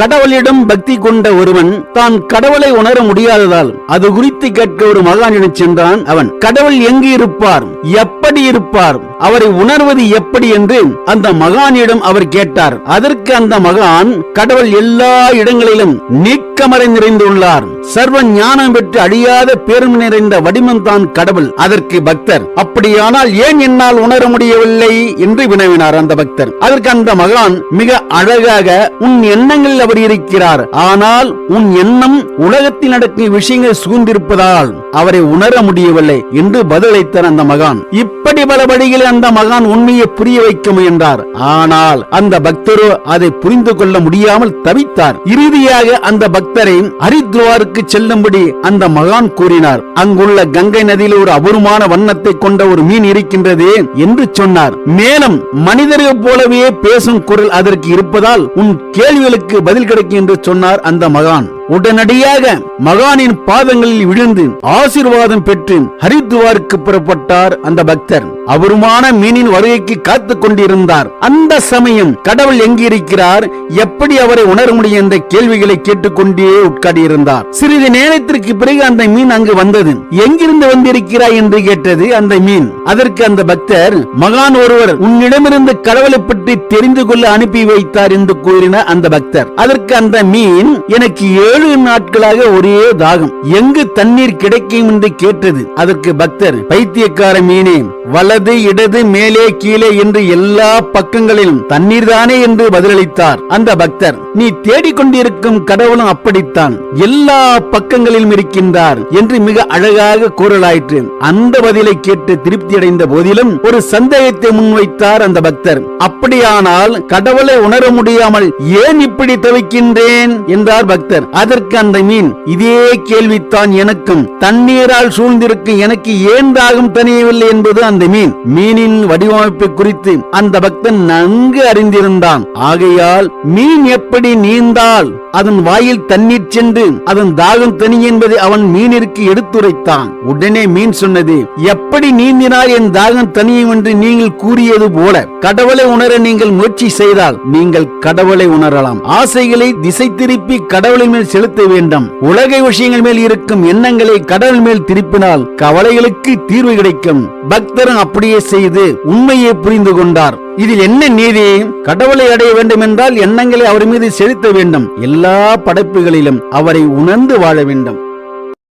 கடவுளிடம் பக்தி கொண்ட ஒருவன் தான் கடவுளை உணர முடியாததால் அது குறித்து கேட்க ஒரு மகானிடம் சென்றான். அவன் கடவுள் எங்கு இருப்பார் எப்ப எப்படி இருப்பார்? அவரை உணர்வது எப்படி என்று அந்த மகானிடம் அவர் கேட்டார். அதற்கு அந்த மகான் கடவுள் எல்லா இடங்களிலும் நீக்கமறை நிறைந்துள்ளார். சர்வ ஞானம் பெற்று அழியாத பேரும் நிறைந்த வடிவம் தான் கடவுள். அதற்கு பக்தர் அப்படியானால் ஏன் என்னால் உணர முடியவில்லை? என்று வினவினார் அந்த பக்தர். அதற்கு அந்த மகான் மிக அழகாக உன் எண்ணங்களில் அவர் இருக்கிறார். ஆனால் உன் எண்ணம் உலகத்தில் நடக்கும் விஷயங்கள் சூழ்ந்திருப்பதால் அவரை உணர முடியவில்லை என்று பதிலளித்தார் அந்த மகான். இப்படி பல வழிகளில் அந்த மகான் உண்மையை புரிய வைக்க முயன்றார். ஆனால் அந்த பக்தரோ அதை புரிந்து கொள்ள முடியாமல் தவித்தார். இறுதியாக அந்த பக்தரை ஹரித்வாருக்கு செல்லும்படி அந்த மகான் கூறினார். அங்குள்ள கங்கை நதியில் ஒரு அபூர்வமான வண்ணத்தை கொண்ட ஒரு மீன் இருக்கின்றது என்று சொன்னார். மேலும் மனிதர்கள் போலவே பேசும் குரல் அதற்கு இருப்பதால் உன் கேள்விகளுக்கு பதில் கிடைக்கும் என்று சொன்னார் அந்த மகான். உடனடியாக மகானின் பாதங்களில் விழுந்து ஆசீர்வாதம் பெற்று ஹரித்துவாருக்கு புறப்பட்டார் அந்த பக்தர். அவருமான மீனின் வருகைக்கு காத்து கொண்டிருந்தார். அந்த சமயம் கடவுள் எங்கிருக்கிறார்? எப்படி அவரை உணர முடியும் என்ற கேள்விகளை கேட்டுக்கொண்டே உட்காடியிருந்தார் சிறிது நேரத்திற்கு பிறகு அந்த மீன் அங்கு வந்தது. எங்கிருந்து வந்திருக்கிறாய் என்று கேட்டது அந்த மீன். அதற்கு அந்த பக்தர் மகான் ஒருவர் உன்னிடமிருந்து கடவுளை பற்றி தெரிந்து கொள்ள அனுப்பி வைத்தார் என்று கூறினார் அந்த பக்தர். அதற்கு அந்த மீன் எனக்கு ஏழு நாட்களாக ஒரே தாகம். எங்கு தண்ணீர் கிடைக்கும் என்று கேட்டது அதற்கு பக்தர் பைத்தியக்கார மீனே வலது இடது மேலே கீழே என்று எல்லா பக்கங்களிலும் தண்ணீர் தானே என்று பதிலளித்தார். அந்த பக்தர் நீ தேடிக்கொண்டிருக்கும் கடவுளும் அப்படித்தான். எல்லா பக்கங்களிலும் இருக்கின்றார் என்று மிக அழகாக கூறலாயிற்று. அந்த பதிலை கேட்டு திருப்தி அடைந்த போதிலும் ஒரு சந்தேகத்தை முன்வைத்தார் அந்த பக்தர். அப்படியானால் கடவுளை உணர முடியாமல் ஏன் இப்படி தவிக்கின்றேன்? என்றார் பக்தர். அதற்கு அந்த மீன்? இதே கேள்வித்தான் எனக்கும். தண்ணீரால் சூழ்ந்திருக்கும் எனக்கு ஏன் தாகம் தனியவில்லை என்பது அந்த மீன். மீனின் வடிவமைப்பு குறித்து அந்த பக்தன் நன்கு அறிந்திருந்தான். ஆகையால் மீன் எப்படி நீந்தால் அதன் வாயில் தண்ணீர் சென்று அதன் தாகம் தனி என்பதை அவன் மீனிற்கு எடுத்துரைத்தான். உடனே மீன் சொன்னது எப்படி நீந்தினால் என் தாகம் தனியும் என்று நீங்கள் கூறியது போல கடவுளை உணர நீங்கள் முயற்சி செய்தால் நீங்கள் கடவுளை உணரலாம். ஆசைகளை திசை திருப்பி கடவுளின் மேல் செலுத்த வேண்டும். உலக விஷயங்கள் மேல் இருக்கும் எண்ணங்களை கடவுள் மேல் திருப்பினால் கவலைகளுக்கு தீர்வு கிடைக்கும். பக்தரும் அப்படியே செய்து உண்மையை புரிந்து கொண்டார். இதில் என்ன நீதி? கடவுளை அடைய வேண்டும் என்றால் எண்ணங்களை அவர் மீது செலுத்த வேண்டும். எல்லா படைப்புகளிலும் அவரை உணர்ந்து வாழ வேண்டும்.